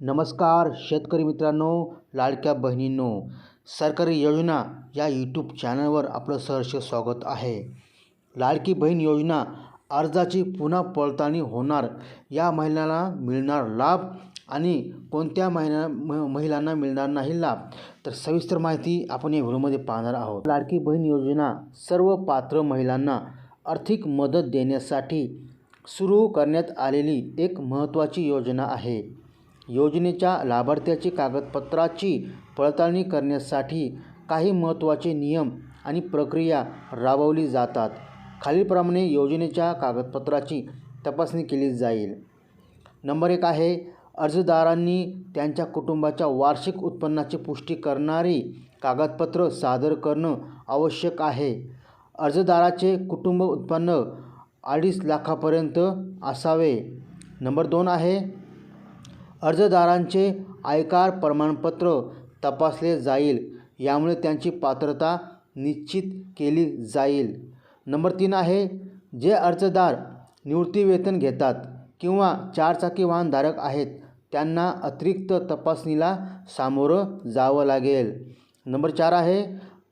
नमस्कार शेतकरी मित्रांनो लाडक्या बहिणींनो. सरकारी योजना या यूट्यूब चॅनलवर आपलं सहर्ष स्वागत आहे. लाडकी बहीण योजना अर्जाची पुन्हा पडताळणी होणार या महिलांना मिळणार लाभ आणि कोणत्या महिन्या म महिलांना मिळणार नाही लाभ? तर सविस्तर माहिती आपण या व्हिडिओमध्ये पाहणार आहोत. लाडकी बहीण योजना सर्व पात्र महिलांना आर्थिक मदत देण्यासाठी सुरू करण्यात आलेली एक महत्त्वाची योजना आहे. योजनेच्या लाभार्थ्याची कागदपत्राची पडताळणी करण्यासाठी काही महत्त्वाचे नियम आणि प्रक्रिया राबवली जातात. खालीलप्रमाणे योजनेच्या कागदपत्राची तपासणी केली जाईल. नंबर एक आहे अर्जदारांनी त्यांच्या कुटुंबाच्या वार्षिक उत्पन्नाची पुष्टी करणारी कागदपत्र सादर करणं आवश्यक आहे. अर्जदाराचे कुटुंब उत्पन्न अडीच लाखापर्यंत असावे. नंबर दोन आहे अर्जदारांचे आयकार प्रमाणपत्र तपासले जाईल यामुळे त्यांची पात्रता निश्चित केली जाईल. नंबर तीन आहे जे अर्जदार निवृत्तीवेतन घेतात किंवा चारचाकी वाहनधारक आहेत त्यांना अतिरिक्त तपासणीला सामोरं जावं लागेल. नंबर चार आहे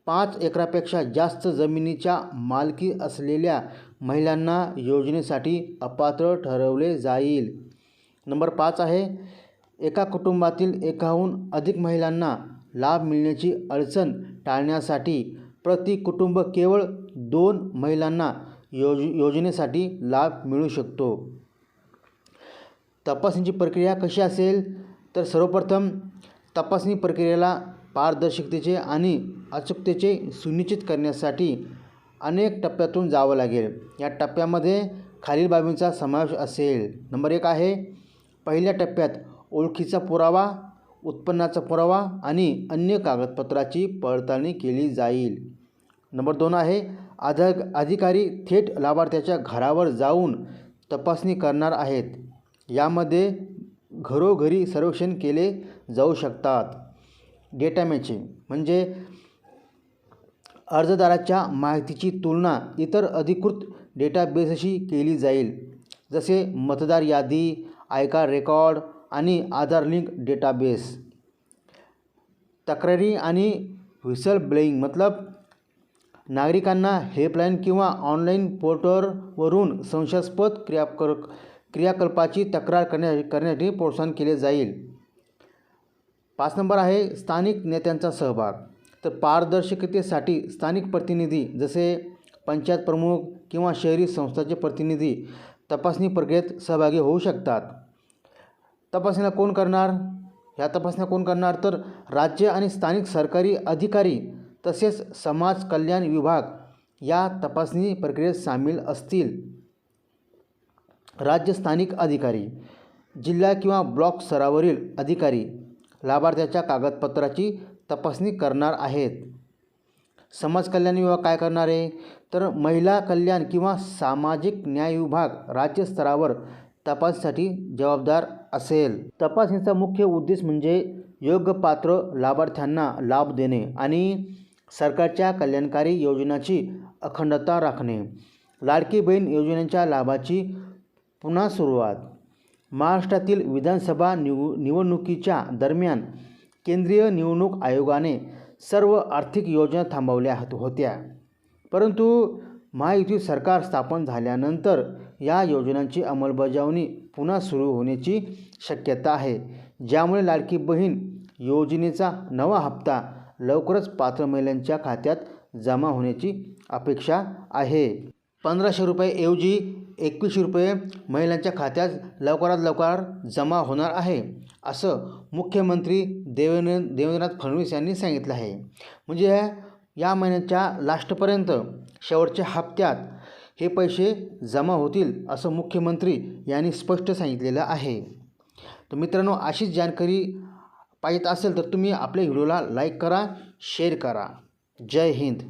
पाच एकरापेक्षा जास्त जमिनीच्या मालकी असलेल्या महिलांना योजनेसाठी अपात्र ठरवले जाईल. नंबर पाच आहे एका कुटुंबातील एकाहून अधिक महिलांना लाभ मिळण्याची अडचण टाळण्यासाठी प्रति कुटुंब केवळ दोन महिलांना योज योजनेसाठी लाभ मिळू शकतो. तपासणीची प्रक्रिया कशी असेल? तर सर्वप्रथम तपासणी प्रक्रियेला पारदर्शकतेचे आणि अचूकतेचे सुनिश्चित करण्यासाठी अनेक टप्प्यातून जावं लागेल. या टप्प्यामध्ये खालील बाबींचा समावेश असेल. नंबर एक आहे पहिल्या टप्प्यात ओळखीचा पुरावा उत्पन्नाचा पुरावा आणि अन्य कागदपत्राची पडताळणी केली जाईल. नंबर दोन आहे अध अधिकारी थेट लाभार्थ्याच्या घरावर जाऊन तपासणी करणार आहेत. यामध्ये घरोघरी सर्वेक्षण केले जाऊ शकतात. डेटा मॅचिंग म्हणजे अर्जदाराच्या माहितीची तुलना इतर अधिकृत डेटाबेसशी केली जाईल. जसे मतदार यादी आयकार रेकॉर्ड आणि आधार लिंक डेटाबेस. तक्रारी आणि व्हिसल ब्लेईंग मतलब नागरिकांना हेल्पलाईन किंवा ऑनलाईन पोर्टलवरून संशयास्पद क्रियाकर क्रियाकल्पाची तक्रार करण्या करण्यासाठी प्रोत्साहन केले जाईल. पाच नंबर आहे स्थानिक नेत्यांचा सहभाग. तर पारदर्शकतेसाठी स्थानिक प्रतिनिधी जसे पंचायत प्रमुख किंवा शहरी संस्थाचे प्रतिनिधी तपासणी प्रक्रियेत सहभागी होऊ शकतात. तपासण्या कोण करणार? ह्या तपासण्या कोण करणार? तर राज्य आणि स्थानिक सरकारी अधिकारी तसेच समाज कल्याण विभाग या तपासणी प्रक्रियेत सामील असतील. राज्य स्थानिक अधिकारी जिल्हा किंवा ब्लॉक स्तरावरील अधिकारी लाभार्थ्याच्या कागदपत्राची तपासणी करणार आहेत. समाज कल्याण विभाग काय करणार आहे? तर महिला कल्याण किंवा सामाजिक न्याय विभाग राज्यस्तरावर तपासणीसाठी जबाबदार असेल. तपासणीचा मुख्य उद्देश म्हणजे योग्य पात्र लाभार्थ्यांना लाभ देणे आणि सरकारच्या कल्याणकारी योजनांची अखंडता राखणे. लाडकी बहीण योजनेच्या लाभाची पुन्हा सुरुवात. महाराष्ट्रातील विधानसभा निव निवडणुकीच्या दरम्यान केंद्रीय निवडणूक आयोगाने सर्व आर्थिक योजना थांबवल्या होत्या. परंतु महायुती सरकार स्थापन झाल्यानंतर या योजनांची अंमलबजावणी पुन्हा सुरू होण्याची शक्यता आहे. ज्यामुळे लाडकी बहीण योजनेचा नवा हप्ता लवकरच पात्र महिलांच्या खात्यात जमा होण्याची अपेक्षा आहे. पंधराशे रुपयेऐवजी एकवीसशे रुपये महिलांच्या खात्यात लवकरात लवकर जमा होणार आहे असं मुख्यमंत्री देवेंद्र देवेंद्रनाथ फडणवीस यांनी सांगितलं आहे. म्हणजे या महिन्याच्या लास्टपर्यंत शेवटच्या हप्त्यात हे पैसे जमा होतील असं मुख्यमंत्री यांनी स्पष्ट सांगितलेलं आहे. तर मित्रांनो अशीच जानकारी पाहिजे असेल तर तुम्ही आपल्या व्हिडिओला लाईक करा शेअर करा. जय हिंद.